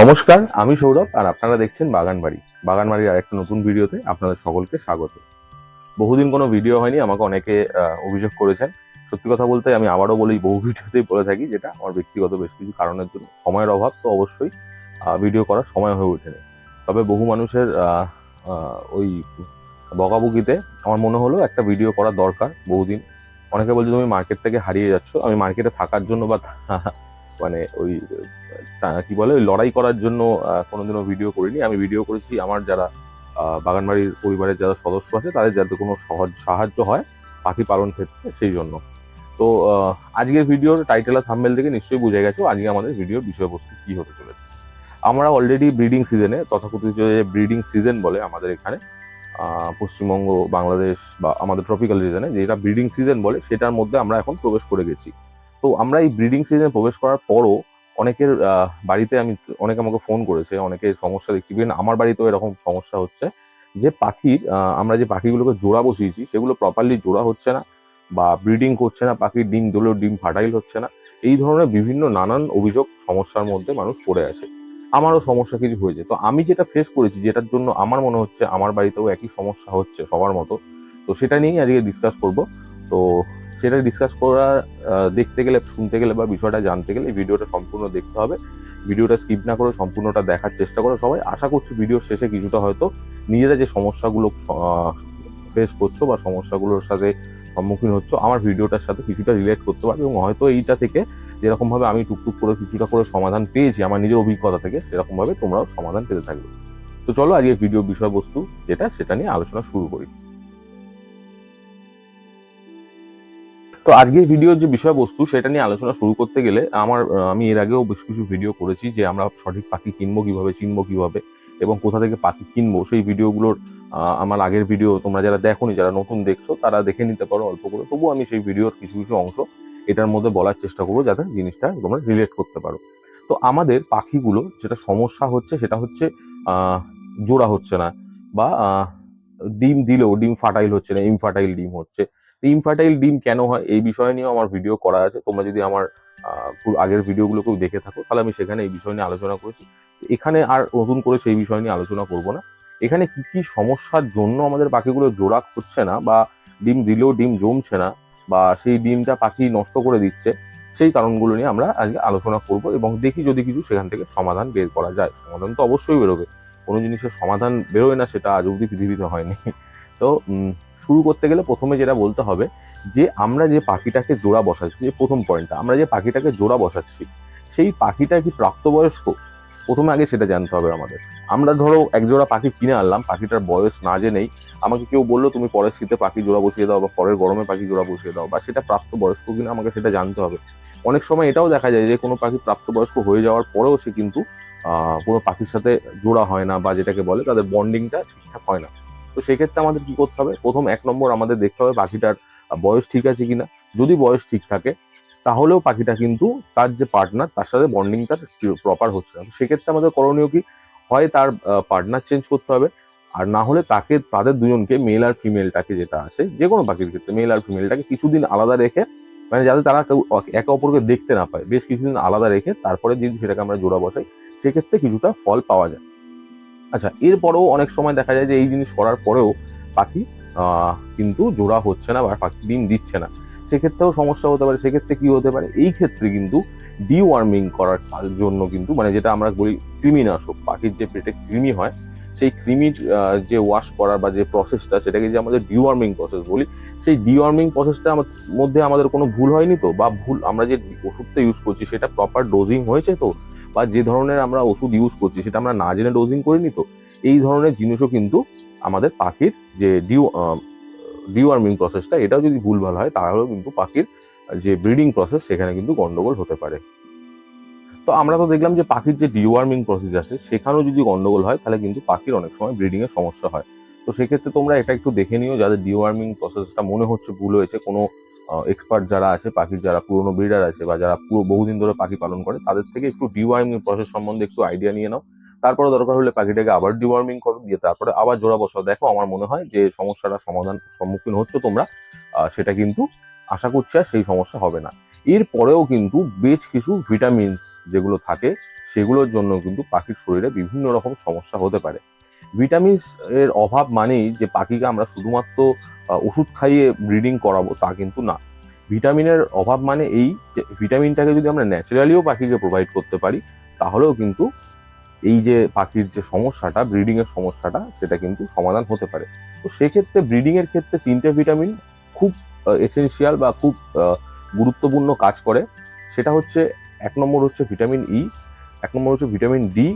নমস্কার, আমি সৌরভ আর আপনারা দেখছেন বাগানবাড়ি। বাগানবাড়ির আরেকটা নতুন ভিডিওতে আপনাদের সকলকে স্বাগত। বহুদিন কোনো ভিডিও হয়নি, আমাকে অনেকে অভিযোগ করেছেন। সত্যি কথা বলতে আমি আবারও বলি, বহু ভিডিওতেই বলে থাকি যেটা আমার ব্যক্তিগত বেশ কিছু কারণের জন্য। সময়ের অভাব তো অবশ্যই ভিডিও করার সময় হয়ে ওঠেনি। তবে বহু মানুষের ওই বকাবকিতে আমার মনে হলো একটা ভিডিও করা দরকার বহুদিন। অনেকে বলছে, তুমি মার্কেট থেকে হারিয়ে যাচ্ছ। আমি মার্কেটে থাকার জন্য বা মানে ওই কি বলে, ওই লড়াই করার জন্য কোনোদিনও ভিডিও করিনি। আমি ভিডিও করেছি আমার যারা বাগানবাড়ির পরিবারের যারা সদস্য আছে, তাদের যাতে কোনো সহজ, সাহায্য হয় পাখি পালন ক্ষেত্রে সেই জন্য। তো আজকের ভিডিওর টাইটেল আর থাম্বেল থেকে নিশ্চয়ই বুঝে গেছো, আজকে আমাদের ভিডিওর বিষয়বস্তু কি হতে চলেছে। আমরা অলরেডি ব্রিডিং সিজনে তথাকথিত যে ব্রিডিং সিজন বলে আমাদের এখানে পশ্চিমবঙ্গ, বাংলাদেশ বা আমাদের ট্রপিক্যাল রিজনে যেটা ব্রিডিং সিজন বলে, সেটার মধ্যে আমরা এখন প্রবেশ করে গেছি। তো আমরা এই ব্রিডিং সিজনে প্রবেশ করার পরও অনেকের বাড়িতে আমি অনেকে আমাকে ফোন করেছে, অনেকে সমস্যা দেখছি। ইভেন আমার বাড়িতেও এরকম সমস্যা হচ্ছে যে পাখির আমরা যে পাখিগুলোকে জোড়া বসিয়েছি, সেগুলো প্রপারলি জোড়া হচ্ছে না বা ব্রিডিং করছে না, পাখির ডিম দিলেও ডিম ফার্টাইল হচ্ছে না। এই ধরনের বিভিন্ন নানান অভিযোগ সমস্যার মধ্যে মানুষ পড়ে আছে। আমারও সমস্যা কিছু হয়েছে। তো আমি যেটা ফেস করেছি, যেটার জন্য আমার মনে হচ্ছে আমার বাড়িতেও একই সমস্যা হচ্ছে সবার মতো, তো সেটা নিয়েই আজকে ডিসকাস করব। তো সেটা ডিসকাস করা দেখতে গেলে, শুনতে গেলে বা বিষয়টা জানতে গেলে ভিডিওটা সম্পূর্ণ দেখতে হবে। ভিডিওটা স্কিপ না করে সম্পূর্ণটা দেখার চেষ্টা করো সবাই। আশা করছি ভিডিওর শেষে কিছুটা হয়তো নিজেরা যে সমস্যাগুলো ফেস করছ বা সমস্যাগুলোর সাথে সম্মুখীন হচ্ছ, আমার ভিডিওটার সাথে কিছুটা রিলেট করতে পারবে এবং হয়তো এইটা থেকে যেরকমভাবে আমি টুকটুক করে কিছুটা করে সমাধান পেয়েছি, আমার নিজের অভিজ্ঞতা থেকে সেরকমভাবে তোমরাও সমাধান পেতে থাকবে। তো চলো আজকে ভিডিও বিষয়বস্তু যেটা, সেটা নিয়ে আলোচনা শুরু করি। তো আজকের ভিডিওর যে বিষয়বস্তু, সেটা নিয়ে আলোচনা শুরু করতে গেলে আমার আমি এর আগেও বেশ কিছু ভিডিও করেছি যে আমরা সঠিক পাখি কিনবো কীভাবে, চিনবো কীভাবে এবং কোথা থেকে পাখি কিনবো। সেই ভিডিওগুলোর আমার আগের ভিডিও তোমরা যারা দেখোনি, যারা নতুন দেখছ, তারা দেখে নিতে পারো অল্প করে। তবুও আমি সেই ভিডিওর কিছু কিছু অংশ এটার মধ্যে বলার চেষ্টা করব যাতে জিনিসটা তোমরা রিলেট করতে পারো। তো আমাদের পাখিগুলো যেটা সমস্যা হচ্ছে, সেটা হচ্ছে জোড়া হচ্ছে না বা ডিম দিলেও, ডিম ফার্টাইল হচ্ছে না ইনফার্টাইল ডিম হচ্ছে। ইনফার্টাইল ডিম কেন হয় এই বিষয় নিয়েও আমার ভিডিও করা আছে। তোমরা যদি আমার আগের ভিডিওগুলোকেও দেখে থাকো, তাহলে আমি সেখানে এই বিষয় নিয়ে আলোচনা করেছি। এখানে আর নতুন করে সেই বিষয় নিয়ে আলোচনা করব না। এখানে কি কি সমস্যার জন্য আমাদের পাখিগুলো জোড়া হচ্ছে না বা ডিম দিলেও ডিম জমছে না বা সেই ডিমটা পাখি নষ্ট করে দিচ্ছে, সেই কারণগুলো নিয়ে আমরা আজকে আলোচনা করব এবং দেখি যদি কিছু সেখান থেকে সমাধান বের করা যায়। সমাধান তো অবশ্যই বেরোবে। কোনো জিনিসের সমাধান বেরোয় না, সেটা আজ অব্দি পৃথিবীতে হয়নি। তো শুরু করতে গেলে প্রথমে যেটা বলতে হবে যে, আমরা যে পাখিটাকে জোড়া বসাচ্ছি, যে প্রথম পয়েন্টটা আমরা যে পাখিটাকে জোড়া বসাচ্ছি, সেই পাখিটা কি প্রাপ্তবয়স্ক? প্রথমে আগে সেটা জানতে হবে আমাদের। আমরা ধরো এক জোড়া পাখি কিনে আনলাম, পাখিটার বয়স না জেনেই আমাকে কেউ বলল, তুমি পরের শীতে পাখি জোড়া বসিয়ে দাও বা পরের গরমে পাখি জোড়া বসিয়ে দাও। বা সেটা প্রাপ্তবয়স্ক কিনা আমাকে সেটা জানতে হবে। অনেক সময় এটাও দেখা যায় যে, কোনো পাখি প্রাপ্তবয়স্ক হয়ে যাওয়ার পরেও সে কিন্তু কোনো পাখির সাথে জোড়া হয় না বা যেটাকে বলে তাদের বন্ডিংটা ঠিকঠাক হয় না। তো সেক্ষেত্রে আমাদের কি করতে হবে? প্রথম এক নম্বর আমাদের দেখতে হবে পাখিটার বয়স ঠিক আছে কিনা। যদি বয়স ঠিক থাকে, তাহলেও পাখিটা কিন্তু তার যে পার্টনার তার সাথে বন্ডিংটা প্রপার হচ্ছে না। সেক্ষেত্রে আমাদের করণীয় কি? হয় তার পার্টনার চেঞ্জ করতে হবে, আর না হলে তাকে, তাদের দুজনকে মেল আর ফিমেলটাকে যেটা আছে যে কোনো পাখির ক্ষেত্রে মেল আর ফিমেলটাকে কিছুদিন আলাদা রেখে মানে যাতে তারা একে অপরকে দেখতে না পায়, বেশ কিছুদিন আলাদা রেখে, তারপরে যদি সেটাকে আমরা জোড়া বসাই, সেক্ষেত্রে কিছুটা ফল পাওয়া যায়। আচ্ছা এরপরেও অনেক সময় দেখা যায় যে এই জিনিস করার পরেও পাখি কিন্তু জোড়া হচ্ছে না বা পাখি ডিম দিচ্ছে না। সেক্ষেত্রেও সমস্যা হতে পারে। সেক্ষেত্রে কি হতে পারে? এই ক্ষেত্রে কিন্তু ডিওয়ার্মিং করার জন্য কিন্তু মানে যেটা আমরা বলি কৃমিনাশক, পাখির যে পেটে কৃমি হয়, সেই কৃমির যে ওয়াশ করার বা যে প্রসেসটা সেটাকে যে আমাদের ডিওয়ার্মিং প্রসেস বলি, সেই ডিওয়ার্মিং প্রসেসটা মধ্যে আমাদের কোনো ভুল হয়নি তো? বা ভুল, আমরা যে ওষুধটা ইউজ করছি, সেটা প্রপার ডোজিং হয়েছে তো? বা যে ধরনের আমরা ওষুধ ইউজ করছি, সেটা আমরা না জেনে ডোজিং করিনি তো, এই ধরনের জিনিসও কিন্তু আমাদের পাখির যে ডিও ডিওয়ার্মিং প্রসেসটা এটাও যদি ভুলভাল হয়, তাহলেও কিন্তু পাখির যে ব্রিডিং প্রসেস সেখানে কিন্তু গন্ডগোল হতে পারে। তো আমরা তো দেখলাম যে পাখির যে ডিওয়ার্মিং প্রসেস আছে, সেখানেও যদি গন্ডগোল হয়, তাহলে কিন্তু পাখির অনেক সময় ব্রিডিং এর সমস্যা হয়। তো সেক্ষেত্রে তোমরা এটা একটু দেখে নিও, যাদের ডিওয়ার্মিং প্রসেসটা মনে হচ্ছে ভুল হয়েছে, কোনো এক্সপার্ট যারা আছে, পাখির যারা পুরনো ব্রিডার আছে বা যারা পুরো বহুদিন ধরে পাখি পালন করে, তাদের থেকে একটু ডিওয়ার্মিং প্রসেস সম্বন্ধে একটু আইডিয়া নিয়ে নাও। তারপরে দরকার হলে পাখিটাকে আবার ডিওয়ার্মিং করো, দিয়ে তারপরে আবার জোড়া বসাও। দেখো আমার মনে হয় যে সমস্যাটা সমাধান, সম্মুখীন হচ্ছে তোমরা সেটা কিন্তু আশা করছি আর সেই সমস্যা হবে না। এরপরেও কিন্তু বেশ কিছু ভিটামিনস যেগুলো থাকে, সেগুলোর জন্য কিন্তু পাখির শরীরে বিভিন্ন রকম সমস্যা হতে পারে। ভিটামিন এর অভাব মানেই যে পাখিকে আমরা শুধুমাত্র ওষুধ খাইয়ে ব্রিডিং করাবো তা কিন্তু না। ভিটামিনের অভাব মানে এই যে ভিটামিনটাকে যদি আমরা ন্যাচারালিও পাখিকে প্রোভাইড করতে পারি, তাহলেও কিন্তু এই যে পাখির যে সমস্যাটা, ব্রিডিং এর সমস্যাটা, সেটা কিন্তু সমাধান হতে পারে। তো সেক্ষেত্রে ব্রিডিং এর ক্ষেত্রে তিনটে ভিটামিন খুব এসেনশিয়াল বা খুব গুরুত্বপূর্ণ কাজ করে। সেটা হচ্ছে, এক নম্বর হচ্ছে ভিটামিন ই এক নম্বর হচ্ছে ভিটামিন ডি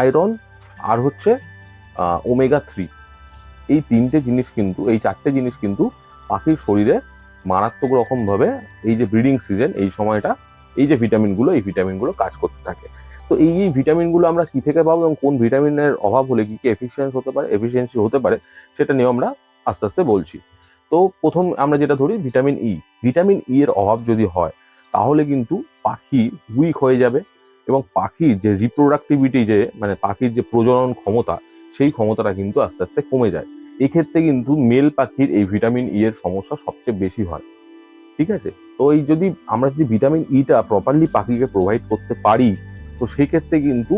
আয়রন আর হচ্ছে ওমেগা থ্রি এই তিনটে জিনিস কিন্তু, এই চারটে জিনিস কিন্তু পাখির শরীরে মারাত্মক রকমভাবে এই যে ব্রিডিং সিজন, এই সময়টা এই যে ভিটামিনগুলো, এই ভিটামিনগুলো কাজ করতে থাকে। তো এই এই ভিটামিনগুলো আমরা কী থেকে পাবো এবং কোন ভিটামিনের অভাব হলে কী কী এফিসিয়েন্স হতে পারে এফিসিয়েন্সি হতে পারে, সেটা নিয়ে আমরা আস্তে আস্তে বলছি। তো প্রথম আমরা যেটা ধরি, ভিটামিন ই ভিটামিন ই এর অভাব যদি হয়, তাহলে কিন্তু পাখি উইক হয়ে যাবে। এবং পাখির যে রিপ্রোডাক্টিভিটি যে মানে পাখির যে প্রজনন ক্ষমতা, সেই ক্ষমতাটা কিন্তু আস্তে আস্তে কমে যায়। এক্ষেত্রে কিন্তু মেল পাখির এই ভিটামিন ই এর সমস্যা সবচেয়ে বেশি হয়। ঠিক আছে? তো এই যদি আমরা যদি ভিটামিন ইটা প্রপারলি পাখিকে প্রোভাইড করতে পারি, তো সেই ক্ষেত্রে কিন্তু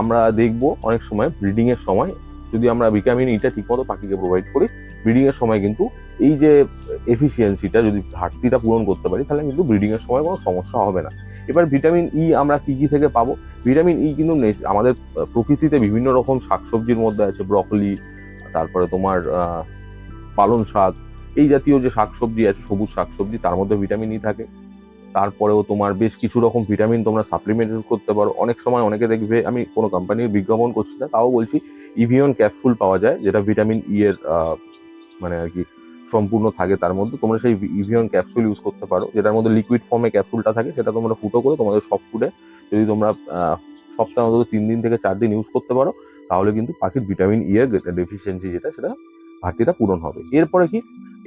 আমরা দেখব অনেক সময় ব্রিডিং এর সময় যদি আমরা ভিটামিন ইটা ঠিকমতো পাখিকে প্রোভাইড করি ব্রিডিং এর সময় কিন্তু এই যে এফিসিয়েন্সিটা যদি ঘাটতিটা পূরণ করতে পারি তাহলে কিন্তু ব্রিডিংয়ের সময় কোনো সমস্যা হবে না। এবার ভিটামিন ই আমরা কী কী থেকে পাবো? ভিটামিন ই কিন্তু নে- আমাদের প্রকৃতিতে বিভিন্ন রকম শাকসবজির মধ্যে আছে ব্রকলি তারপরে তোমার আহ, পালং শাক এই জাতীয় যে শাকসবজি আছে সবুজ শাকসবজি তার মধ্যে ভিটামিন ই থাকে। তারপরেও তোমার বেশ কিছু রকম ভিটামিন তোমরা সাপ্লিমেন্ট করতে পারো। অনেক সময় অনেকে দেখবে আমি কোনো কোম্পানির বিজ্ঞাপন করছি না তাও বলছি ইভিয়ন ক্যাপসুল পাওয়া যায় যেটা ভিটামিন ই এর মানে আর কি সম্পূর্ণ থাকে তার মধ্যে। তোমরা সেই ইভিয়ন ক্যাপসুল ইউজ করতে পারো। যেটার মধ্যে লিকুইড ফর্মে ক্যাপসুলটা থাকে, সেটা তোমরা ফুটো করে তোমাদের সব ফুডে যদি তোমরা সপ্তাহে অন্তত তিন দিন থেকে চার দিন ইউজ করতে পারো, তাহলে কিন্তু পাখির ভিটামিন ই এর ডেফিসিয়েন্সি যেটা, সেটা ঘাটতিটা পূরণ হবে। এরপরে কি?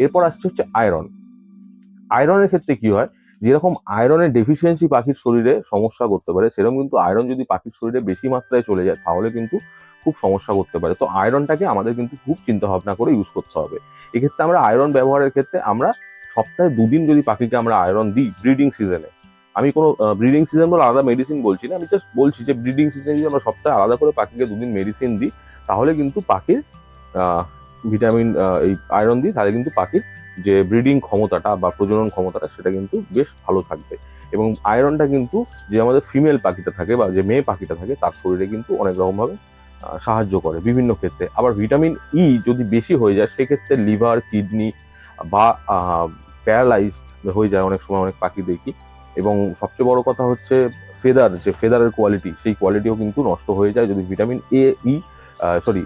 এরপর আসছে হচ্ছে আয়রন আয়রনের ক্ষেত্রে কি হয়? যেরকম আয়রনের ডেফিসিয়েন্সি পাখির শরীরে সমস্যা করতে পারে, সেরকম কিন্তু আয়রন যদি পাখির শরীরে বেশি মাত্রায় চলে যায়, তাহলে কিন্তু খুব সমস্যা করতে পারে। তো আয়রনটাকে আমাদের কিন্তু খুব চিন্তা ভাবনা করে ইউজ করতে হবে। এক্ষেত্রে আমরা আয়রন ব্যবহারের ক্ষেত্রে আমরা সপ্তাহে দুদিন যদি পাখিকে আমরা আয়রন দিই ব্রিডিং সিজনে আমি কোনো ব্রিডিং সিজন বলে আলাদা মেডিসিন বলছি না, আমি জাস্ট বলছি যে ব্রিডিং সিজনে যদি আমরা সপ্তাহে আলাদা করে পাখিকে দুদিন মেডিসিন দিই, তাহলে কিন্তু পাখির ভিটামিন এই আয়রন দিই, তাহলে কিন্তু পাখির যে ব্রিডিং ক্ষমতাটা বা প্রজনন ক্ষমতাটা সেটা কিন্তু বেশ ভালো থাকবে। এবং আয়রনটা কিন্তু যে আমাদের ফিমেল পাখিটা থাকে বা যে মেয়ে পাখিটা থাকে, তার শরীরে কিন্তু অনেক রকমভাবে সাহায্য করে বিভিন্ন ক্ষেত্রে। আবার ভিটামিন ই যদি বেশি হয়ে যায়, সেক্ষেত্রে লিভার, কিডনি বা প্যারালাইজ হয়ে যায় অনেক সময় অনেক পাখি দেখি। এবং সবচেয়ে বড় কথা হচ্ছে ফেদার, যে ফেদারের কোয়ালিটি সেই কোয়ালিটিও কিন্তু নষ্ট হয়ে যায় যদি vitamin A E sorry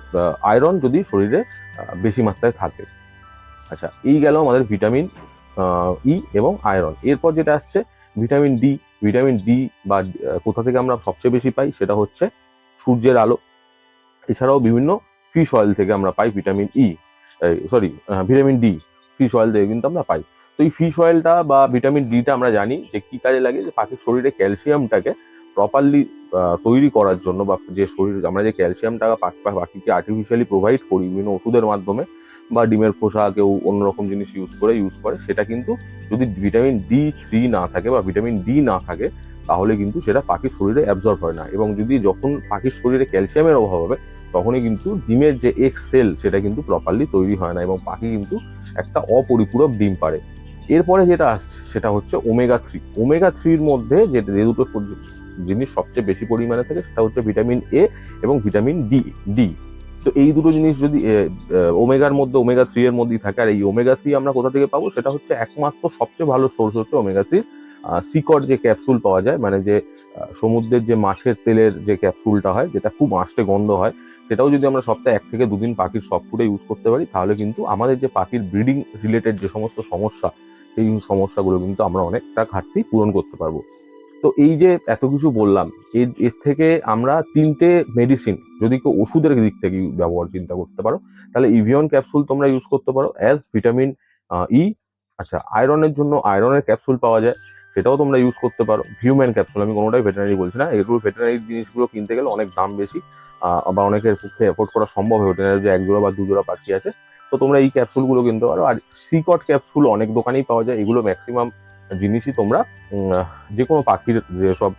iron যদি শরীরে বেশি মাত্রায় থাকে। আচ্ছা এই গেল আমাদের ভিটামিন ই এবং আয়রন এরপর যেটা আসছে, ভিটামিন ডি ভিটামিন ডি বা কোথা থেকে আমরা সবচেয়ে বেশি পাই? সেটা হচ্ছে সূর্যের আলো। এছাড়াও বিভিন্ন ফিশ অয়েল থেকে আমরা পাই vitamin E sorry vitamin D fish oil থেকে কিন্তু আমরা পাই। তো এই ফিশ অয়েলটা বা ভিটামিন ডিটা আমরা জানি যে কী কাজে লাগে, যে পাখির শরীরে ক্যালসিয়ামটাকে প্রপারলি তৈরি করার জন্য বা যে শরীর, আমরা যে ক্যালসিয়ামটা পাখি, পাখিকে আর্টিফিশিয়ালি প্রোভাইড করি বিভিন্ন ওষুধের মাধ্যমে বা ডিমের খোসা কেউ অন্যরকম জিনিস ইউজ করে ইউজ করে, সেটা কিন্তু যদি ভিটামিন ডি থ্রি না থাকে বা ভিটামিন ডি না থাকে, তাহলে কিন্তু সেটা পাখির শরীরে অ্যাবজর্ব হয় না। এবং যদি যখন পাখির শরীরে ক্যালসিয়ামের অভাব হবে তখনই কিন্তু ডিমের যে এক্স সেল সেটা কিন্তু প্রপারলি তৈরি হয় না এবং পাখি কিন্তু একটা অপরিপূরক ডিম পারে এরপরে যেটা আসছে সেটা হচ্ছে ওমেগা থ্রি ওমেগা থ্রির মধ্যে যে যে দুটো জিনিস সবচেয়ে বেশি পরিমাণে থাকে সেটা হচ্ছে ভিটামিন এ এবং ভিটামিন ডি ডি তো এই দুটো জিনিস যদি ওমেগার মধ্যে ওমেগা থ্রি এর মধ্যেই থাকে, আর এই ওমেগা থ্রি আমরা কোথা থেকে পাবো? সেটা হচ্ছে একমাত্র সবচেয়ে ভালো সোর্স হচ্ছে ওমেগা থ্রি সিকট যে ক্যাপসুল পাওয়া যায় মানে যে সমুদ্রের যে মাছের তেলের যে ক্যাপসুলটা হয়, যেটা খুব আষ্টে গন্ধ হয় সেটাও যদি আমরা সপ্তাহে এক থেকে দুদিন পাখির সব ফুডে ইউজ করতে পারি, তাহলে কিন্তু আমাদের যে পাখির ব্রিডিং রিলেটেড যে সমস্ত সমস্যা, সেই সমস্যাগুলো কিন্তু আমরা অনেকটা ঘাটতি পূরণ করতে পারব। তো এই যে এত কিছু বললাম, এর এর থেকে আমরা তিনটে মেডিসিন যদি কেউ ওষুধের দিক থেকে ব্যবহার চিন্তা করতে পারো, তাহলে ইভিয়ন ক্যাপসুল তোমরা ইউজ করতে পারো অ্যাজ ভিটামিন ই আচ্ছা আয়রনের জন্য আয়রনের ক্যাপসুল পাওয়া যায়, সেটাও তোমরা ইউজ করতে পারো। হিউম্যান ক্যাপসুল আমি কোনোটাই ভেটেনারি বলছি না, এগুলো ভেটেনারি জিনিসগুলো কিনতে গেলে অনেক দাম বেশি। বা অনেকের পক্ষে এফোর্ড করা সম্ভব হয়ে ওঠে না। যে এক জোড়া বা দু জোড়া পাখি আছে, তো তোমরা এই ক্যাপসুলগুলো কিনতে পারো। আর সিকট ক্যাপসুল অনেক দোকানেই পাওয়া যায়। এগুলো ম্যাক্সিমাম জিনিসই তোমরা যে কোনো পাখির যেসব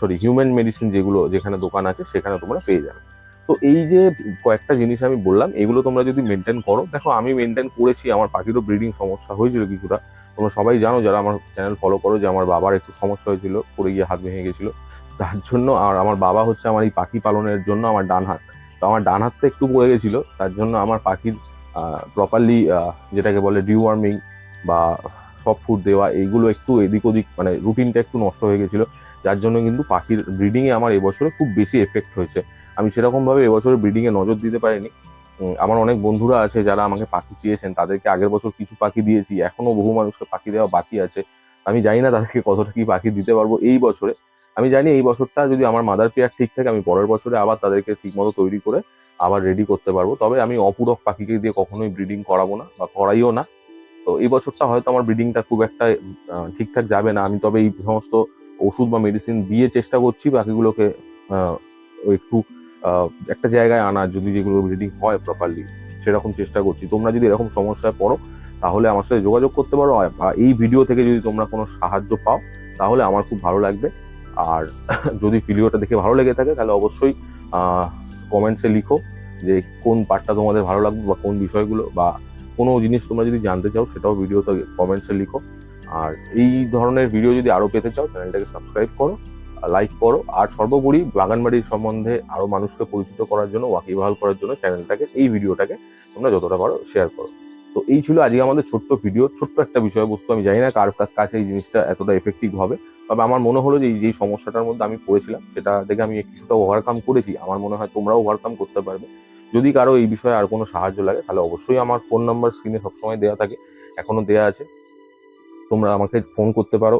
সরি হিউম্যান মেডিসিন যেগুলো যেখানে দোকান আছে সেখানে তোমরা পেয়ে যাবে। তো এই যে কয়েকটা জিনিস আমি বললাম, এগুলো তোমরা যদি মেনটেন করো, দেখো আমি মেনটেন করেছি, আমার পাখিরও ব্রিডিং সমস্যা হয়েছিল কিছুটা। তোমরা সবাই জানো, যারা আমার চ্যানেল ফলো করো, যে আমার বাবার একটু সমস্যা হয়েছিল, পড়ে গিয়ে হাত ভেঙে গেছিল। তার জন্য আর আমার বাবা হচ্ছে আমার এই পাখি পালনের জন্য আমার ডান হাত। তো আমার ডান হাতটা একটু পড়ে গেছিল, তার জন্য আমার পাখির প্রপারলি যেটাকে বলে ডিওয়ার্মিং বা সব ফুড দেওয়া, এইগুলো একটু এদিক ওদিক মানে রুটিনটা একটু নষ্ট হয়ে গেছিল। যার জন্য কিন্তু পাখির ব্রিডিংয়ে আমার এবছরে খুব বেশি এফেক্ট হয়েছে। আমি সেরকমভাবে এবছরে ব্রিডিংয়ে নজর দিতে পারিনি। আমার অনেক বন্ধুরা আছে যারা আমাকে পাখি চেয়েছেন, তাদেরকে আগের বছর কিছু পাখি দিয়েছি এখনও বহু মানুষকে পাখি দেওয়া বাকি আছে। আমি জানি না তাদেরকে কতটা কি পাখি দিতে পারব এই বছরে। আমি জানি এই বছরটা যদি আমার মাদার পেয়ার ঠিক থাকে, আমি পরের বছরে আবার তাদেরকে ঠিকমতো তৈরি করে আবার রেডি করতে পারব। তবে আমি অপূরক পাখিকে দিয়ে কখনোই ব্রিডিং করাবো না বা করাইও না। তো এই বছরটা হয়তো আমার ব্রিডিংটা খুব একটা ঠিকঠাক যাবে না। আমি তবে এই সমস্ত ওষুধ বা মেডিসিন দিয়ে চেষ্টা করছি ওই একটু একটা জায়গায় আনার যদি যেগুলো ব্রিডিং হয় প্রপারলি সেরকম চেষ্টা করছি। তোমরা যদি এরকম সমস্যায় পড়ো, তাহলে আমার সাথে যোগাযোগ করতে পারো। এই ভিডিও থেকে যদি তোমরা কোনো সাহায্য পাও, তাহলে আমার খুব ভালো লাগবে। আর যদি ভিডিওটা দেখে ভালো লেগে থাকে, তাহলে অবশ্যই কমেন্টসে লিখো যে কোন পার্টটা তোমাদের ভালো লাগবে বা কোন বিষয়গুলো বা কোনো জিনিস তোমরা যদি জানতে চাও, সেটাও ভিডিওতে কমেন্টসে লিখো। আর এই ধরনের ভিডিও যদি আরও পেতে চাও, চ্যানেলটাকে সাবস্ক্রাইব করো লাইক করো, আর সর্বোপরি বাগানবাড়ির সম্বন্ধে আরও মানুষকে পরিচিত করার জন্য, ওয়াকিবহাল করার জন্য চ্যানেলটাকে, এই ভিডিওটাকে তোমরা যতটা পারো শেয়ার করো। তো এই ছিল আজকে আমাদের ছোট্ট ভিডিও ছোট্ট একটা বিষয়বস্তু, আমি জানি না কার কাছে এই জিনিসটা এতটা এফেক্টিভ হবে। তবে আমার মনে হলো যে এই সমস্যাটার মধ্যে আমি পড়েছিলাম, সেটা থেকে আমি কিছুটা ওভারকাম করেছি। আমার মনে হয় তোমরাও ওভারকাম করতে পারবে। যদি কারও এই বিষয়ে আর কোনো সাহায্য লাগে, তাহলে অবশ্যই আমার ফোন নাম্বার স্ক্রিনে সবসময় দেওয়া থাকে, এখনও দেওয়া আছে। তোমরা আমাকে ফোন করতে পারো।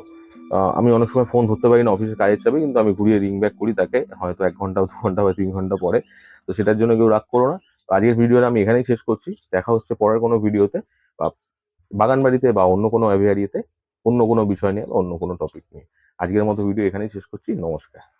আমি অনেক সময় ফোন ধরতে পারি না অফিসের কাজের চাপে, কিন্তু আমি ঘুরিয়ে রিং ব্যাক করি তাকে, হয়তো এক ঘণ্টা, দু ঘণ্টা বা তিন ঘণ্টা পরে। তো সেটার জন্য কেউ রাগ করো না। আজকের ভিডিওটা আমি এখানেই শেষ করছি। দেখা হচ্ছে পরের কোনো ভিডিওতে বা বাগান বাড়িতে বা অন্য কোনো অ্যাভিয়ারিতে অন্য কোনো বিষয় নিয়ে অন্য কোনো টপিক নিয়ে। আজকের মতো ভিডিও এখানেই শেষ করছি। নমস্কার।